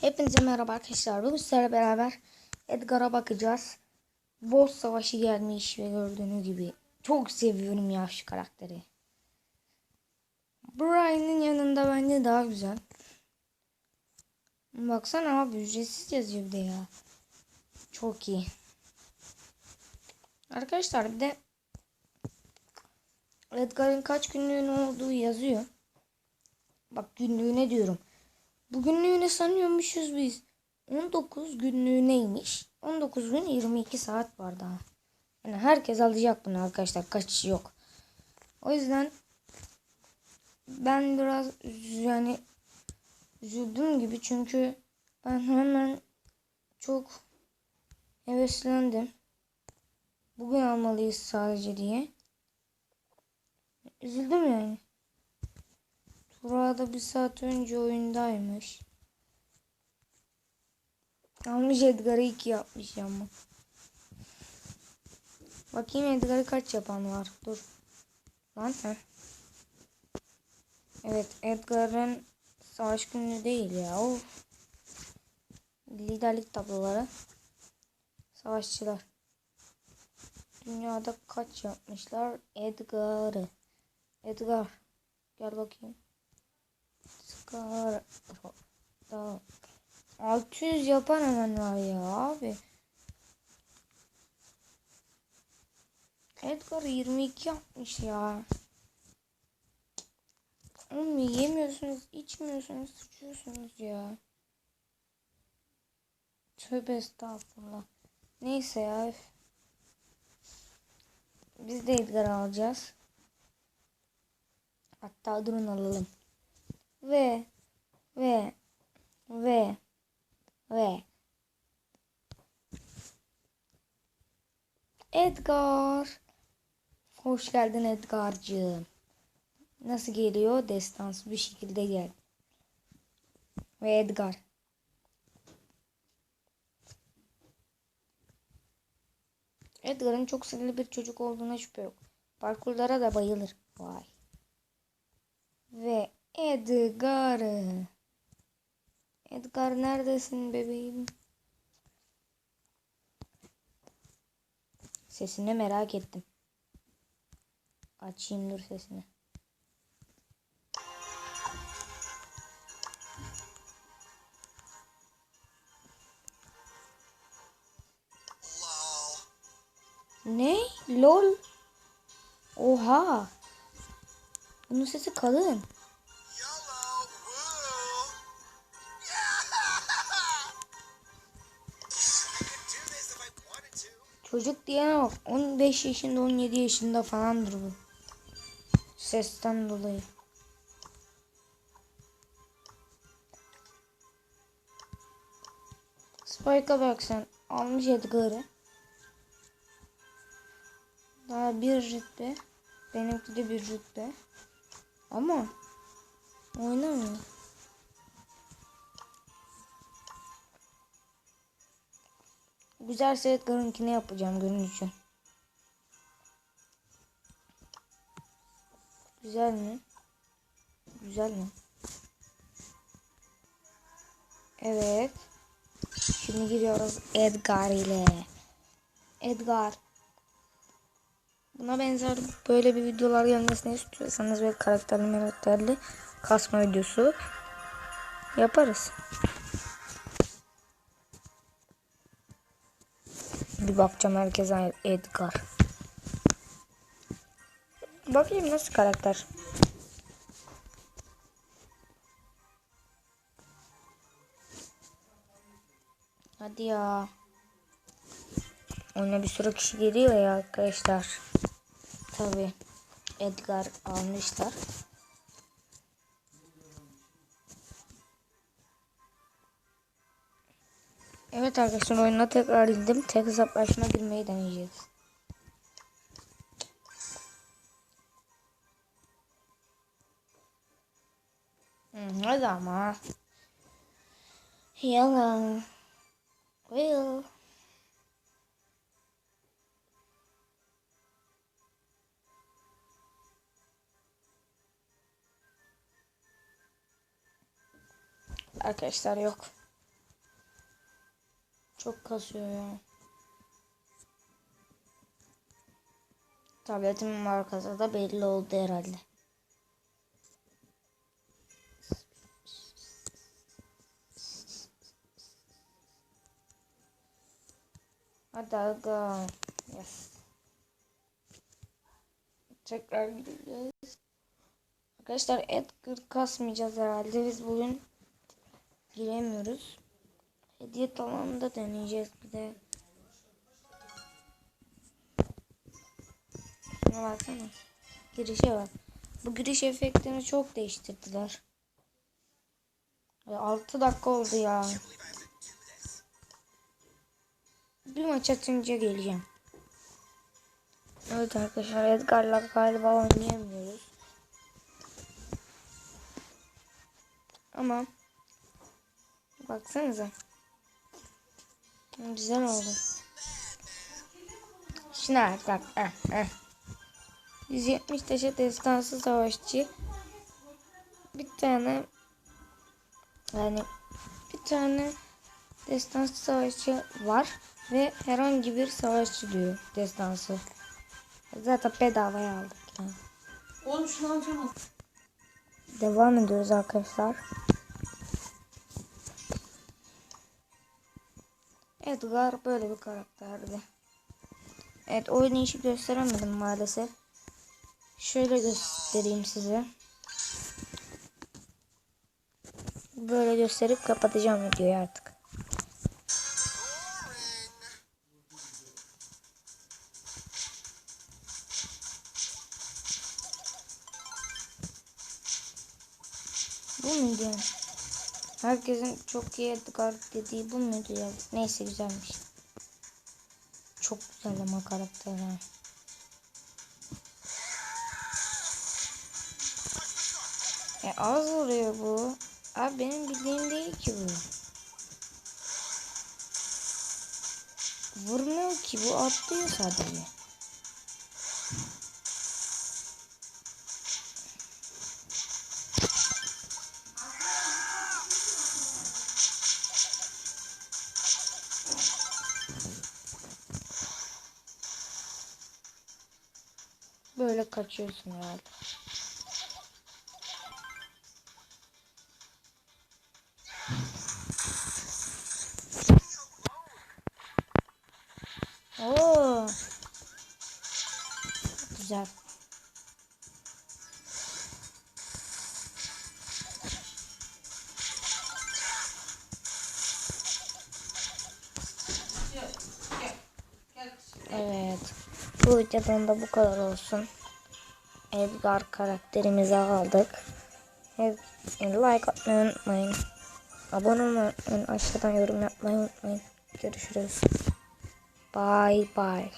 Hepinize merhaba arkadaşlar. Bugün sizlerle beraber Edgar'a bakacağız. Boss savaşı gelmiş ve gördüğünüz gibi çok seviyorum ya şu karakteri. Brian'ın yanında bence daha güzel. Baksana abi ücretsiz yazıyor bir de ya. Çok iyi. Arkadaşlar bir de Edgar'ın kaç günlüğün olduğu yazıyor. Bak günlüğüne diyorum. Bugünlüğüne sanıyormuşuz biz. 19 günlüğüneymiş. 19 gün 22 saat var daha. Yani herkes alacak bunu arkadaşlar. Kaçış yok. O yüzden ben biraz yani üzüldüm gibi çünkü ben hemen çok heveslendim. Bugün almalıyız sadece diye. Üzüldüm yani. Burada bir saat önce oyundaymış. Almış Edgar'ı 2 yapmış ama. Bakayım Edgar'ı kaç yapan var. Dur. Lan he. Evet Edgar'ın savaş günü değil ya. Of. Liderlik tabloları. Savaşçılar. Dünyada kaç yapmışlar? Edgar'ı. Edgar. Gel bakayım. Scar. Da. 600 yapan hemen var ya abi. Edgar 22 yapmış ya. Oğlum yemiyorsunuz, içmiyorsunuz, sıçıyorsunuz ya. Tövbe estağfurullah. Neyse ya. Biz de Edgar alacağız. Hatta durun alalım. Ve ve ve ve Edgar. Hoş geldin Edgar'cığım. Nasıl geliyor? Destansı bir şekilde gel. Ve Edgar. Edgar'ın çok sinirli bir çocuk olduğuna şüphe yok. Parkurlara da bayılır. Vay. Ve Edgar. Edgar neredesin bebeğim? Sesini merak ettim. Açayım dur sesini. Ne? Lol. Oha. Bunun sesi kalın. Çocuk diyene bak. 15 yaşında 17 yaşında falandır bu. Sesten dolayı. Spike'a bak sen. Almış Edgar'ı. Daha bir rütbe. Benimki de bir rütbe. Ama oynamıyor. Güzelse Edgar'ınkini yapacağım günün için. Güzel mi? Güzel mi? Evet. Şimdi giriyoruz Edgar ile. Edgar. Buna benzer böyle bir videolar gelmesini istiyorsanız ve karakterli merakterli kasma videosu yaparız. Bir bakacağım herkese Edgar. Bakayım nasıl karakter. Hadi ya. Oyuna bir sürü kişi geliyor ya arkadaşlar. Tabi Edgar almışlar. Evet arkadaşlar oyuna tekrar indim. Tek hesaplaşma girmeyi deneyeceğiz. Hmm, hadi ama. Yalan. Will. Arkadaşlar yok. Çok kasıyor ya. Tabletimin markası da belli oldu herhalde. Hadi aga. Yes. Tekrar gideceğiz. Arkadaşlar Edgar kasmayacağız herhalde. Biz bugün giremiyoruz. Hediye talanında deneyeceğiz bir de. Şuna baksana. Girişe bak. Bu giriş efektini çok değiştirdiler. 6 dakika oldu ya. Bir maç atınca geleceğim. Evet arkadaşlar Edgar'la galiba oynayamıyoruz. Ama baksanıza. Güzel oldu. Şuna bak. Eh, eh. 170 taşı destansı savaşçı. Bir tane yani bir tane destansı savaşçı var ve herhangi bir savaşçı diyor destansı. Zaten bedavaya aldık yani. Oğlum şunu alacağım. Devam ediyoruz arkadaşlar. Edgar böyle bir karakterdi. Evet oynayışı gösteremedim maalesef. Şöyle göstereyim size. Böyle gösterip kapatacağım videoyu artık. Bu muydu? yani? Herkesin çok iyi Edgar dediği bu muydu ya? Neyse güzelmiş. Çok güzel ama karakter ha. E az vuruyor bu. Abi benim bildiğim değil ki bu. Vurmuyor ki bu atlıyor sadece. Böyle kaçıyorsun herhalde. Oo. Güzel. Bu videodan da bu kadar olsun. Edgar karakterimizi aldık. Like atmayı unutmayın. Abone olmayı unutmayın. Aşağıdan yorum yapmayı unutmayın. Görüşürüz. Bye bye.